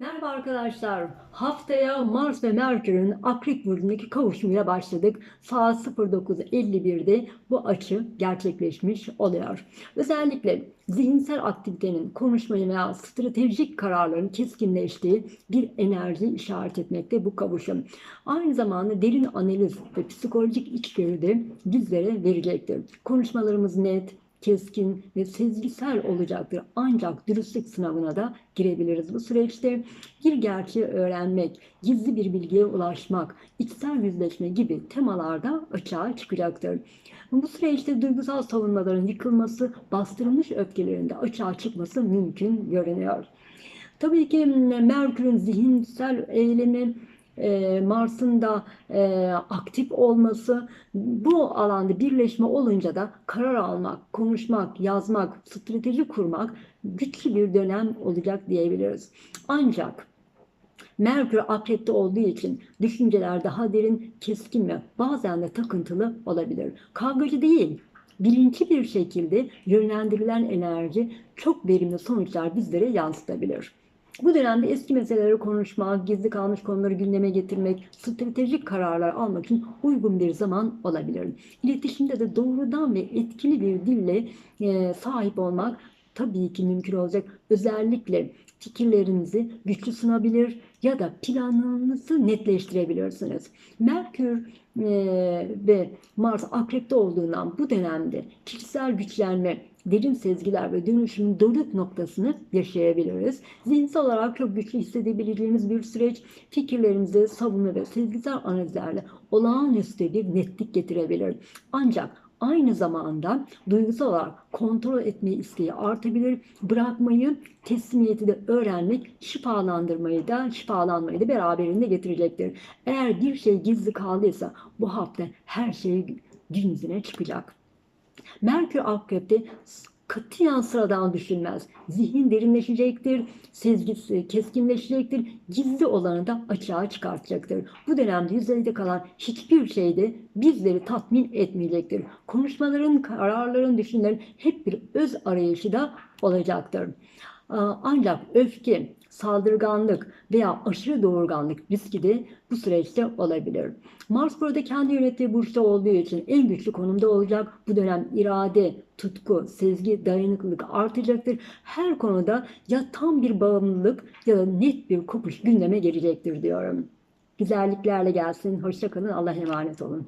Merhaba arkadaşlar. Haftaya Mars ve Merkür'ün Akrep Burcu'ndaki kavuşumuyla başladık. Saat 09.51'de bu açı gerçekleşmiş oluyor. Özellikle zihinsel aktivitenin, konuşmayı veya stratejik kararların keskinleştiği bir enerji işaret etmekte bu kavuşum. Aynı zamanda derin analiz ve psikolojik içgörü de bizlere verecektir. Konuşmalarımız net, keskin ve sezgisel olacaktır. Ancak dürüstlük sınavına da girebiliriz bu süreçte. Bir gerçeği öğrenmek, gizli bir bilgiye ulaşmak, içsel yüzleşme gibi temalarda açığa çıkacaktır. Bu süreçte duygusal savunmaların yıkılması, bastırılmış öfkelerin de açığa çıkması mümkün görünüyor. Tabii ki Merkür'ün zihinsel eylemi e, Mars'ın da e, aktif olması bu alanda birleşme olunca da karar almak, konuşmak, yazmak, strateji kurmak güçlü bir dönem olacak diyebiliriz. Ancak Merkür akrepte olduğu için düşünceler daha derin, keskin ve bazen de takıntılı olabilir. Kavgacı değil, bilinçli bir şekilde yönlendirilen enerji çok verimli sonuçlar bizlere yansıtabilir. Bu dönemde eski meseleleri konuşmak, gizli kalmış konuları gündeme getirmek, stratejik kararlar almak için uygun bir zaman olabilir. İletişimde de doğrudan ve etkili bir dille e, sahip olmak tabii ki mümkün olacak. Özellikle fikirlerinizi güçlü sunabilir ya da planınızı netleştirebilirsiniz. Merkür e, ve Mars akrepte olduğundan bu dönemde kişisel güçlenme, derin sezgiler ve dönüşümün doruk noktasını yaşayabiliriz. Zihinsel olarak çok güçlü hissedebileceğimiz bir süreç fikirlerimizi savunma ve sezgisel analizlerle olağanüstü bir netlik getirebilir. Ancak aynı zamanda duygusal olarak kontrol etme isteği artabilir. Bırakmayı, teslimiyeti de öğrenmek şifalandırmayı da şifalanmayı da beraberinde getirecektir. Eğer bir şey gizli kaldıysa bu hafta her şey gün yüzüne çıkacak. Merkür Akrep'te katiyen sıradan düşünmez. Zihin derinleşecektir, sezgisi keskinleşecektir, gizli olanı da açığa çıkartacaktır. Bu dönemde yüzeyde kalan hiçbir şey de bizleri tatmin etmeyecektir. Konuşmaların, kararların, düşüncelerin hep bir öz arayışı da olacaktır. Ancak öfke, saldırganlık veya aşırı doğurganlık riski de bu süreçte olabilir. Mars burada kendi yönettiği burçta olduğu için en güçlü konumda olacak. Bu dönem irade, tutku, sezgi, dayanıklılık artacaktır. Her konuda ya tam bir bağımlılık ya da net bir kopuş gündeme gelecektir diyorum. Güzelliklerle gelsin. Hoşçakalın. Allah'a emanet olun.